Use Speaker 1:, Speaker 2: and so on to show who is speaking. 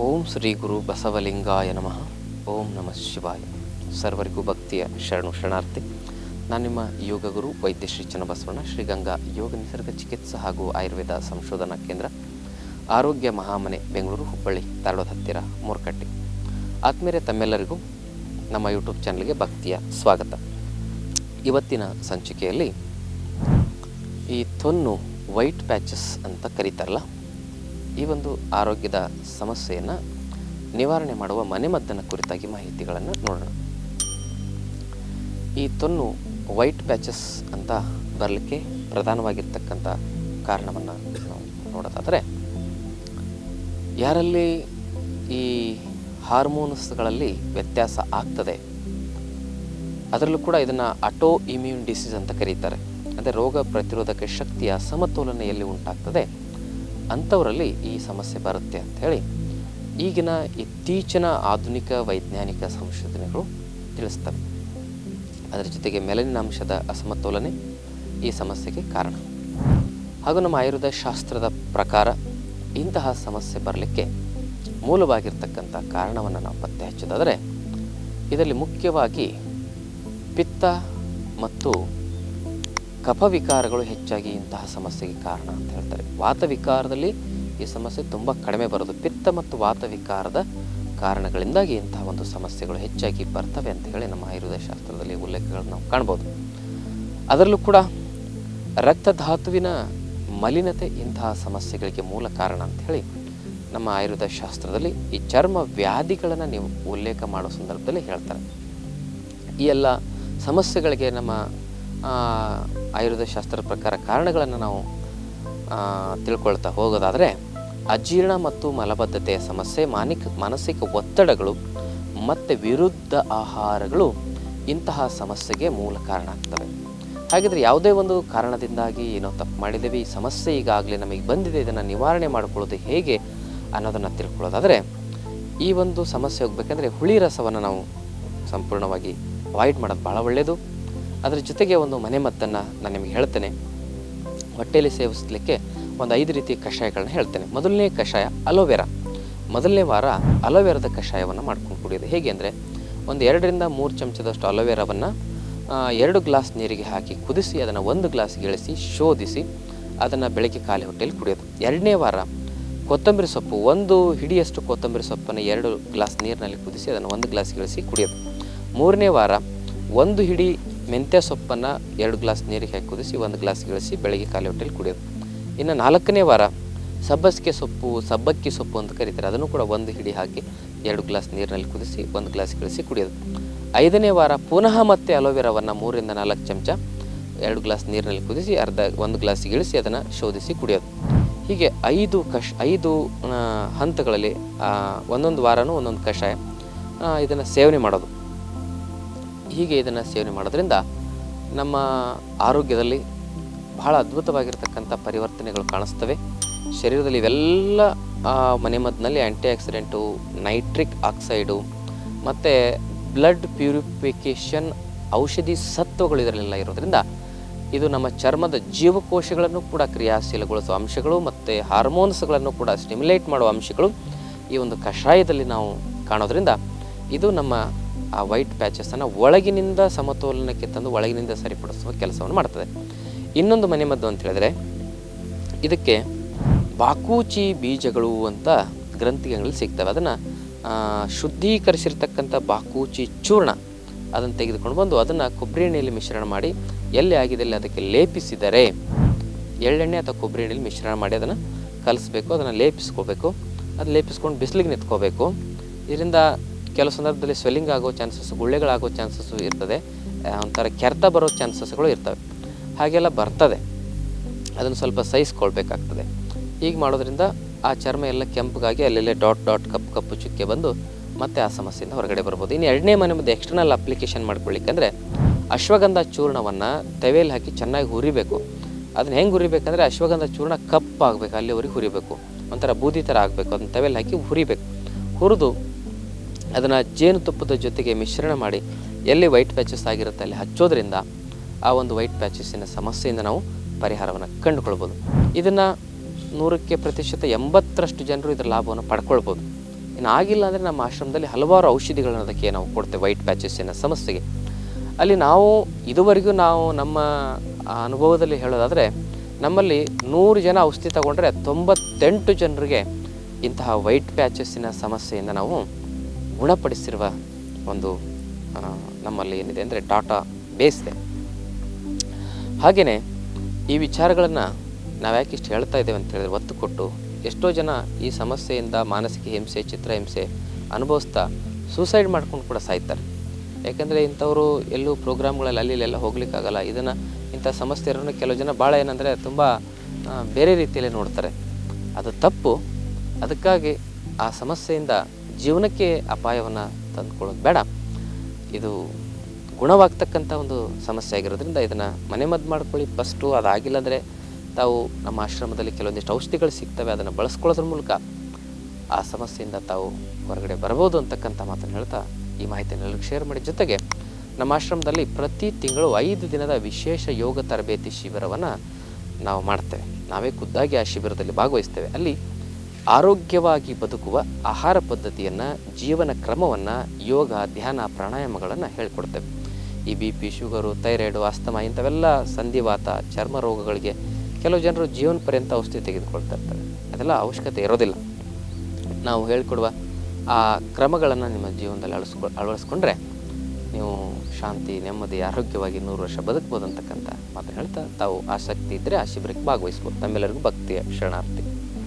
Speaker 1: ಓಂ ಶ್ರೀ ಗುರು ಬಸವಲಿಂಗಾಯ ನಮಃ. ಓಂ ನಮಃ ಶಿವಾಯ. ಸರ್ವರಿಗೂ ಭಕ್ತಿಯ ಶರಣು ಶರಣಾರ್ಥಿ. ನಾನು ನಿಮ್ಮ ಯೋಗ ಗುರು ವೈದ್ಯ ಶ್ರೀ ಚನ್ನಬಸವಣ್ಣ ಶ್ರೀಗಂಗಾ ಯೋಗ ನಿಸರ್ಗ ಚಿಕಿತ್ಸಾ ಹಾಗೂ ಆಯುರ್ವೇದ ಸಂಶೋಧನಾ ಕೇಂದ್ರ, ಆರೋಗ್ಯ ಮಹಾಮನೆ, ಬೆಂಗಳೂರು, ಹುಬ್ಬಳ್ಳಿ ತಾಳೋದ ಹತ್ತಿರ, ಮೂರ್ಕಟ್ಟಿ. ಆತ್ಮೀಯರೇ, ತಮ್ಮೆಲ್ಲರಿಗೂ ನಮ್ಮ ಯೂಟ್ಯೂಬ್ ಚಾನಲ್ಗೆ ಭಕ್ತಿಯ ಸ್ವಾಗತ. ಇವತ್ತಿನ ಸಂಚಿಕೆಯಲ್ಲಿ ಈ ತೊನ್ನು ವೈಟ್ ಪ್ಯಾಚಸ್ ಅಂತ ಕರೀತಾರಲ್ಲ ಈ ಒಂದು ಆರೋಗ್ಯದ ಸಮಸ್ಯೆಯನ್ನು ನಿವಾರಣೆ ಮಾಡುವ ಮನೆಮದ್ದನ ಕುರಿತಾಗಿ ಮಾಹಿತಿಗಳನ್ನು ನೋಡೋಣ. ಈ ತೊನ್ನು ವೈಟ್ ಪ್ಯಾಚಸ್ ಅಂತ ಬರಲಿಕ್ಕೆ ಪ್ರಧಾನವಾಗಿರ್ತಕ್ಕಂಥ ಕಾರಣವನ್ನು ನಾವು ನೋಡೋದಾದರೆ, ಯಾರಲ್ಲಿ ಈ ಹಾರ್ಮೋನ್ಸ್ಗಳಲ್ಲಿ ವ್ಯತ್ಯಾಸ ಆಗ್ತದೆ, ಅದರಲ್ಲೂ ಕೂಡ ಇದನ್ನು ಅಟೋ ಇಮ್ಯೂನ್ ಡಿಸೀಸ್ ಅಂತ ಕರೀತಾರೆ. ಅಂದರೆ ರೋಗ ಪ್ರತಿರೋಧಕ ಶಕ್ತಿಯ ಸಮತೋಲನೆಯಲ್ಲಿ ಉಂಟಾಗ್ತದೆ. ಅಂಥವರಲ್ಲಿ ಈ ಸಮಸ್ಯೆ ಬರುತ್ತೆ ಅಂತ ಹೇಳಿ ಈಗಿನ ಇತ್ತೀಚಿನ ಆಧುನಿಕ ವೈಜ್ಞಾನಿಕ ಸಂಶೋಧನೆಗಳು ತಿಳಿಸ್ತವೆ. ಅದರ ಜೊತೆಗೆ ಮೆಲನಿನ ಅಂಶದ ಅಸಮತೋಲನೆ ಈ ಸಮಸ್ಯೆಗೆ ಕಾರಣ. ಹಾಗೂ ನಮ್ಮ ಆಯುರ್ವೇದ ಶಾಸ್ತ್ರದ ಪ್ರಕಾರ ಇಂತಹ ಸಮಸ್ಯೆ ಬರಲಿಕ್ಕೆ ಮೂಲವಾಗಿರ್ತಕ್ಕಂಥ ಕಾರಣವನ್ನು ನಾವು ಪತ್ತೆ ಹಚ್ಚೋದಾದರೆ ಇದರಲ್ಲಿ ಮುಖ್ಯವಾಗಿ ಪಿತ್ತ ಮತ್ತು ಕಫವಿಕಾರಗಳು ಹೆಚ್ಚಾಗಿ ಇಂತಹ ಸಮಸ್ಯೆಗೆ ಕಾರಣ ಅಂತ ಹೇಳ್ತಾರೆ. ವಾತವಿಕಾರದಲ್ಲಿ ಈ ಸಮಸ್ಯೆ ತುಂಬ ಕಡಿಮೆ ಬರೋದು, ಪಿತ್ತ ಮತ್ತು ವಾತವಿಕಾರದ ಕಾರಣಗಳಿಂದಾಗಿ ಇಂತಹ ಒಂದು ಸಮಸ್ಯೆಗಳು ಹೆಚ್ಚಾಗಿ ಬರ್ತವೆ ಅಂತ ಹೇಳಿ ನಮ್ಮ ಆಯುರ್ವೇದ ಶಾಸ್ತ್ರದಲ್ಲಿ ಉಲ್ಲೇಖಗಳನ್ನು ನಾವು ಕಾಣ್ಬೋದು. ಅದರಲ್ಲೂ ಕೂಡ ರಕ್ತಧಾತುವಿನ ಮಲಿನತೆ ಇಂತಹ ಸಮಸ್ಯೆಗಳಿಗೆ ಮೂಲ ಕಾರಣ ಅಂತ ಹೇಳಿ ನಮ್ಮ ಆಯುರ್ವೇದ ಶಾಸ್ತ್ರದಲ್ಲಿ ಈ ಚರ್ಮ ವ್ಯಾಧಿಗಳನ್ನು ನೀವು ಉಲ್ಲೇಖ ಮಾಡೋ ಸಂದರ್ಭದಲ್ಲಿ ಹೇಳ್ತಾರೆ. ಈ ಎಲ್ಲ ಸಮಸ್ಯೆಗಳಿಗೆ ನಮ್ಮ ಆಯುರ್ವೇದ ಶಾಸ್ತ್ರದ ಪ್ರಕಾರ ಕಾರಣಗಳನ್ನು ನಾವು ತಿಳ್ಕೊಳ್ತಾ ಹೋಗೋದಾದರೆ, ಅಜೀರ್ಣ ಮತ್ತು ಮಲಬದ್ಧತೆಯ ಸಮಸ್ಯೆ, ಮಾನಿಕ, ಮಾನಸಿಕ ಒತ್ತಡಗಳು ಮತ್ತು ವಿರುದ್ಧ ಆಹಾರಗಳು ಇಂತಹ ಸಮಸ್ಯೆಗೆ ಮೂಲ ಕಾರಣ ಆಗ್ತವೆ. ಹಾಗಿದ್ರೆ ಯಾವುದೇ ಒಂದು ಕಾರಣದಿಂದಾಗಿ ಏನೋ ತಪ್ಪು ಮಾಡಿದ್ದೇವೆ, ಈ ಸಮಸ್ಯೆ ಈಗಾಗಲೇ ನಮಗೆ ಬಂದಿದೆ, ಇದನ್ನು ನಿವಾರಣೆ ಮಾಡಿಕೊಳ್ಳೋದು ಹೇಗೆ ಅನ್ನೋದನ್ನು ತಿಳ್ಕೊಳ್ಳೋದಾದರೆ, ಈ ಒಂದು ಸಮಸ್ಯೆ ಹೋಗ್ಬೇಕಂದ್ರೆ ಹುಳಿ ರಸವನ್ನು ನಾವು ಸಂಪೂರ್ಣವಾಗಿ ಅವಾಯ್ಡ್ ಮಾಡೋದು ಭಾಳ ಒಳ್ಳೆಯದು ಅದರ ಜೊತೆಗೆ ಒಂದು ಮನೆಮದ್ದನ್ನು ನಾನು ನಿಮಗೆ ಹೇಳ್ತೇನೆ. ಹೊಟ್ಟೆಯಲ್ಲಿ ಸೇವಿಸಲಿಕ್ಕೆ ಒಂದು ಐದು ರೀತಿಯ ಕಷಾಯಗಳನ್ನ ಹೇಳ್ತೇನೆ. ಮೊದಲನೇ ಕಷಾಯ ಅಲೋವೆರಾ. ಮೊದಲನೇ ವಾರ ಅಲೋವೆರಾದ ಕಷಾಯವನ್ನು ಮಾಡ್ಕೊಂಡು ಕುಡಿಯೋದು ಹೇಗೆ ಅಂದರೆ ಒಂದು ಎರಡರಿಂದ ಮೂರು ಚಮಚದಷ್ಟು ಅಲೋವೆರಾವನ್ನು ಎರಡು ಗ್ಲಾಸ್ ನೀರಿಗೆ ಹಾಕಿ ಕುದಿಸಿ ಅದನ್ನು ಒಂದು ಗ್ಲಾಸ್ಗೆ ಇಳಿಸಿ ಶೋಧಿಸಿ ಅದನ್ನು ಬೆಳಗ್ಗೆ ಖಾಲಿ ಹೊಟ್ಟೆಯಲ್ಲಿ ಕುಡಿಯೋದು. ಎರಡನೇ ವಾರ ಕೊತ್ತಂಬರಿ ಸೊಪ್ಪು, ಒಂದು ಹಿಡಿಯಷ್ಟು ಕೊತ್ತಂಬರಿ ಸೊಪ್ಪನ್ನು ಎರಡು ಗ್ಲಾಸ್ ನೀರಿನಲ್ಲಿ ಕುದಿಸಿ ಅದನ್ನು ಒಂದು ಗ್ಲಾಸ್ ಇಳಿಸಿ ಕುಡಿಯೋದು. ಮೂರನೇ ವಾರ ಒಂದು ಹಿಡಿ ಮೆಂತ್ಯ ಸೊಪ್ಪನ್ನು ಎರಡು ಗ್ಲಾಸ್ ನೀರಿಗೆ ಹಾಕಿ ಕುದಿಸಿ ಒಂದು ಗ್ಲಾಸ್ ಗಿಳಿಸಿ ಬೆಳಗ್ಗೆ ಖಾಲಿ ಹೊಟ್ಟೆಲಿ ಕುಡಿಯೋದು ಇನ್ನು ನಾಲ್ಕನೇ ವಾರ ಸಬ್ಬಸಿಗೆ ಸೊಪ್ಪು, ಸಬ್ಬಕ್ಕಿ ಸೊಪ್ಪು ಅಂತ ಕರೀತಾರೆ. ಅದನ್ನು ಕೂಡ ಒಂದು ಹಿಡಿ ಹಾಕಿ ಎರಡು ಗ್ಲಾಸ್ ನೀರಿನಲ್ಲಿ ಕುದಿಸಿ, ಒಂದು ಗ್ಲಾಸ್ ಗಿಳಿಸಿ ಕುಡಿಯೋದು. ಐದನೇ ವಾರ ಪುನಃ ಮತ್ತೆ ಅಲೋವೆರಾವನ್ನು ಮೂರಿಂದ ನಾಲ್ಕು ಚಮಚ ಎರಡು ಗ್ಲಾಸ್ ನೀರಿನಲ್ಲಿ ಕುದಿಸಿ, ಅರ್ಧ ಒಂದು ಗ್ಲಾಸ್ ಇಳಿಸಿ ಅದನ್ನು ಶೋಧಿಸಿ ಕುಡಿಯೋದು. ಹೀಗೆ ಐದು ಕಷ್, ಐದು ಹಂತಗಳಲ್ಲಿ ಒಂದೊಂದು ವಾರನೂ ಒಂದೊಂದು ಕಷಾಯ ಇದನ್ನು ಸೇವನೆ ಮಾಡೋದು. ಹೀಗೆ ಇದನ್ನು ಸೇವನೆ ಮಾಡೋದ್ರಿಂದ ನಮ್ಮ ಆರೋಗ್ಯದಲ್ಲಿ ಬಹಳ ಅದ್ಭುತವಾಗಿರ್ತಕ್ಕಂಥ ಪರಿವರ್ತನೆಗಳು ಕಾಣಿಸ್ತವೆ. ಶರೀರದಲ್ಲಿ ಇವೆಲ್ಲ ಮನೆಮದ್ದಿನಲ್ಲಿ ಆ್ಯಂಟಿ ಆಕ್ಸಿಡೆಂಟು ನೈಟ್ರಿಕ್ ಆಕ್ಸೈಡು ಮತ್ತು ಬ್ಲಡ್ ಪ್ಯೂರಿಫಿಕೇಷನ್ ಔಷಧಿ ಸತ್ವಗಳು ಇದರಲ್ಲೆಲ್ಲ ಇರೋದ್ರಿಂದ ಇದು ನಮ್ಮ ಚರ್ಮದ ಜೀವಕೋಶಗಳನ್ನು ಕೂಡ ಕ್ರಿಯಾಶೀಲಗೊಳಿಸುವ ಅಂಶಗಳು ಮತ್ತು ಹಾರ್ಮೋನ್ಸ್ಗಳನ್ನು ಕೂಡ ಸ್ಟಿಮ್ಯುಲೇಟ್ ಮಾಡುವ ಅಂಶಗಳು ಈ ಒಂದು ಕಷಾಯದಲ್ಲಿ ನಾವು ಕಾಣೋದ್ರಿಂದ ಇದು ನಮ್ಮ ಆ ವೈಟ್ ಪ್ಯಾಚಸ್ಸನ್ನು ಒಳಗಿನಿಂದ ಸಮತೋಲನಕ್ಕೆ ತಂದು ಒಳಗಿನಿಂದ ಸರಿಪಡಿಸುವ ಕೆಲಸವನ್ನು ಮಾಡ್ತದೆ. ಇನ್ನೊಂದು ಮನೆಮದ್ದು ಅಂತ ಹೇಳಿದ್ರೆ, ಇದಕ್ಕೆ ಬಾಕೂಚಿ ಬೀಜಗಳು ಅಂತ ಗ್ರಂಥಿಗಳಲ್ಲಿ ಸಿಗ್ತವೆ. ಅದನ್ನು ಶುದ್ಧೀಕರಿಸಿರ್ತಕ್ಕಂಥ ಬಾಕೂಚಿ ಚೂರ್ಣ ಅದನ್ನು ತೆಗೆದುಕೊಂಡು ಬಂದು ಅದನ್ನು ಕೊಬ್ಬರಿ ಎಣ್ಣೆಯಲ್ಲಿ ಮಿಶ್ರಣ ಮಾಡಿ, ಎಲ್ಲಿ ಆಗಿದೆ ಅದಕ್ಕೆ ಲೇಪಿಸಿದರೆ, ಎಳ್ಳೆಣ್ಣೆ ಅಥವಾ ಕೊಬ್ಬರಿ ಎಣ್ಣೆಯಲ್ಲಿ ಮಿಶ್ರಣ ಮಾಡಿ ಅದನ್ನು ಕಲಿಸ್ಬೇಕು, ಅದನ್ನು ಲೇಪಿಸ್ಕೋಬೇಕು ಅದು ಲೇಪಿಸ್ಕೊಂಡು ಬಿಸಿಲಿಗೆ ನಿಂತ್ಕೋಬೇಕು ಇದರಿಂದ ಕೆಲವು ಸಂದರ್ಭದಲ್ಲಿ ಸ್ವೆಲ್ಲಿಂಗ್ ಆಗೋ ಚಾನ್ಸಸ್ ಗುಳ್ಳೆಗಳಾಗೋ ಚಾನ್ಸಸ್ಸು ಇರ್ತದೆ. ಒಂಥರ ಕೆರೆತ ಬರೋ ಚಾನ್ಸಸ್ಗಳು ಇರ್ತವೆ. ಹಾಗೆಲ್ಲ ಬರ್ತದೆ. ಅದನ್ನು ಸ್ವಲ್ಪ ಸಹಿಸ್ಕೊಳ್ಬೇಕಾಗ್ತದೆ. ಹೀಗೆ ಮಾಡೋದ್ರಿಂದ ಆ ಚರ್ಮ ಎಲ್ಲ ಕೆಂಪಗಾಗಿ ಅಲ್ಲೆಲ್ಲೇ ಡಾಟ್ ಡಾಟ್ ಕಪ್ಪು ಕಪ್ಪು ಚುಕ್ಕೆ ಬಂದು ಮತ್ತೆ ಆ ಸಮಸ್ಯೆಯಿಂದ ಹೊರಗಡೆ ಬರ್ಬೋದು. ಇನ್ನು ಎರಡನೇ ಮನೆ ಮುಂದೆ ಎಕ್ಸ್ಟರ್ನಲ್ ಅಪ್ಲಿಕೇಶನ್ ಮಾಡ್ಕೊಳ್ಳಿಕ್ಕಂದರೆ ಅಶ್ವಗಂಧ ಚೂರ್ಣವನ್ನು ತೆವೆಯಲ್ಲಿ ಹಾಕಿ ಚೆನ್ನಾಗಿ ಹುರಿಬೇಕು. ಅದನ್ನು ಹೆಂಗೆ ಹುರಿಬೇಕಂದ್ರೆ ಅಶ್ವಗಂಧ ಚೂರ್ಣ ಕಪ್ಪಾಗಬೇಕು, ಅಲ್ಲಿವರೆಗೆ ಹುರಿಬೇಕು. ಒಂಥರ ಬೂದಿ ಥರ ಆಗಬೇಕು. ಅದನ್ನು ತೆವೆಯಲ್ಲಿ ಹಾಕಿ ಹುರಿಬೇಕು. ಹುರಿದು ಅದನ್ನು ಜೇನುತುಪ್ಪದ ಜೊತೆಗೆ ಮಿಶ್ರಣ ಮಾಡಿ ಎಲ್ಲಿ ವೈಟ್ ಪ್ಯಾಚಸ್ ಆಗಿರುತ್ತೆ ಅಲ್ಲಿ ಹಚ್ಚೋದ್ರಿಂದ ಆ ಒಂದು ವೈಟ್ ಪ್ಯಾಚಸ್ಸಿನ ಸಮಸ್ಯೆಯಿಂದ ನಾವು ಪರಿಹಾರವನ್ನು ಕಂಡುಕೊಳ್ಬೋದು. ಇದನ್ನು ನೂರಕ್ಕೆ ಪ್ರತಿಶತ ಎಂಬತ್ತರಷ್ಟು ಜನರು ಇದರ ಲಾಭವನ್ನು ಪಡ್ಕೊಳ್ಬೋದು. ಇನ್ನು ಆಗಿಲ್ಲ ಅಂದರೆ ನಮ್ಮ ಆಶ್ರಮದಲ್ಲಿ ಹಲವಾರು ಔಷಧಿಗಳನ್ನು ಅದಕ್ಕೆ ನಾವು ಕೊಡ್ತೇವೆ ವೈಟ್ ಪ್ಯಾಚಸ್ಸಿನ ಸಮಸ್ಯೆಗೆ. ಅಲ್ಲಿ ನಾವು ಇದುವರೆಗೂ ನಾವು ನಮ್ಮ ಅನುಭವದಲ್ಲಿ ಹೇಳೋದಾದರೆ ನಮ್ಮಲ್ಲಿ ನೂರು ಜನ ಔಷಧಿ ತಗೊಂಡ್ರೆ ತೊಂಬತ್ತೆಂಟು ಜನರಿಗೆ ಇಂತಹ ವೈಟ್ ಪ್ಯಾಚಸ್ಸಿನ ಸಮಸ್ಯೆಯಿಂದ ನಾವು ಗುಣಪಡಿಸಿರುವ ಒಂದು ನಮ್ಮಲ್ಲಿ ಏನಿದೆ ಅಂದರೆ ಡಾಟಾ ಬೇಸ್ ಇದೆ. ಹಾಗೆಯೇ ಈ ವಿಚಾರಗಳನ್ನು ನಾವು ಯಾಕೆ ಇಷ್ಟು ಹೇಳ್ತಾ ಇದ್ದೇವೆ ಅಂತ ಹೇಳಿದ್ರೆ ಒತ್ತು ಕೊಟ್ಟು ಎಷ್ಟೋ ಜನ ಈ ಸಮಸ್ಯೆಯಿಂದ ಮಾನಸಿಕ ಹಿಂಸೆ ಚಿತ್ರಹಿಂಸೆ ಅನುಭವಿಸ್ತಾ ಸೂಸೈಡ್ ಮಾಡ್ಕೊಂಡು ಕೂಡ ಸಾಯ್ತಾರೆ. ಯಾಕೆಂದರೆ ಇಂಥವರು ಎಲ್ಲೂ ಪ್ರೋಗ್ರಾಮ್ಗಳಲ್ಲಿ ಅಲ್ಲಿ ಹೋಗ್ಲಿಕ್ಕಾಗಲ್ಲ ಇದನ್ನು ಇಂಥ ಸಮಸ್ಯೆ ಇರೋನು ಕೆಲವು ಜನ ಭಾಳ ಏನಂದರೆ ತುಂಬ ಬೇರೆ ರೀತಿಯಲ್ಲಿ ನೋಡ್ತಾರೆ. ಅದು ತಪ್ಪು. ಅದಕ್ಕಾಗಿ ಆ ಸಮಸ್ಯೆಯಿಂದ ಜೀವನಕ್ಕೆ ಅಪಾಯವನ್ನು ತಂದುಕೊಳ್ಳೋದು ಬೇಡ. ಇದು ಗುಣವಾಗ್ತಕ್ಕಂಥ ಒಂದು ಸಮಸ್ಯೆ ಆಗಿರೋದ್ರಿಂದ ಇದನ್ನು ಮನೆಮದ್ದು ಮಾಡ್ಕೊಳ್ಳಿ. ಫಸ್ಟು ಅದಾಗಿಲ್ಲ ಅಂದರೆ ತಾವು ನಮ್ಮ ಆಶ್ರಮದಲ್ಲಿ ಕೆಲವೊಂದಿಷ್ಟು ಔಷಧಿಗಳು ಸಿಗ್ತವೆ, ಅದನ್ನು ಬಳಸ್ಕೊಳ್ಳೋದ್ರ ಮೂಲಕ ಆ ಸಮಸ್ಯೆಯಿಂದ ತಾವು ಹೊರಗಡೆ ಬರ್ಬೋದು ಅಂತಕ್ಕಂಥ ಮಾತನ್ನು ಹೇಳ್ತಾ ಈ ಮಾಹಿತಿಯನ್ನು ಶೇರ್ ಮಾಡಿ. ಜೊತೆಗೆ ನಮ್ಮ ಆಶ್ರಮದಲ್ಲಿ ಪ್ರತಿ ತಿಂಗಳು ಐದು ದಿನದ ವಿಶೇಷ ಯೋಗ ತರಬೇತಿ ಶಿಬಿರವನ್ನು ನಾವು ಮಾಡ್ತೇವೆ. ನಾವೇ ಖುದ್ದಾಗಿ ಆ ಶಿಬಿರದಲ್ಲಿ ಭಾಗವಹಿಸ್ತೇವೆ. ಅಲ್ಲಿ ಆರೋಗ್ಯವಾಗಿ ಬದುಕುವ ಆಹಾರ ಪದ್ಧತಿಯನ್ನು, ಜೀವನ ಕ್ರಮವನ್ನು, ಯೋಗ, ಧ್ಯಾನ, ಪ್ರಾಣಾಯಾಮಗಳನ್ನು ಹೇಳ್ಕೊಡ್ತೇವೆ. ಈ B P, sugar, thyroid asthma ಇಂಥವೆಲ್ಲ ಸಂಧಿವಾತ ಚರ್ಮ ರೋಗಗಳಿಗೆ ಕೆಲವು ಜನರು ಜೀವನ ಪರ್ಯಂತ ಔಷಧಿ ತೆಗೆದುಕೊಳ್ತಾ ಇರ್ತಾರೆ. ಅದೆಲ್ಲ ಅವಶ್ಯಕತೆ ಇರೋದಿಲ್ಲ. ನಾವು ಹೇಳ್ಕೊಡುವ ಆ ಕ್ರಮಗಳನ್ನು ನಿಮ್ಮ ಜೀವನದಲ್ಲಿ ಅಳಿಸ್ಕೊ, ಅಳವಡಿಸ್ಕೊಂಡ್ರೆ ನೀವು ಶಾಂತಿ, ನೆಮ್ಮದಿ, ಆರೋಗ್ಯವಾಗಿ ನೂರು ವರ್ಷ ಬದುಕ್ಬೋದು ಅಂತಕ್ಕಂಥ ಮಾತನ್ನು ಹೇಳ್ತಾ ತಾವು ಆಸಕ್ತಿ ಇದ್ದರೆ ಆ ಶಿಬಿರಕ್ಕೆ ಭಾಗವಹಿಸ್ಬೋದು. ತಮ್ಮೆಲ್ಲರಿಗೂ ಭಕ್ತಿಯ ಶರಣಾರ್ಥಿ.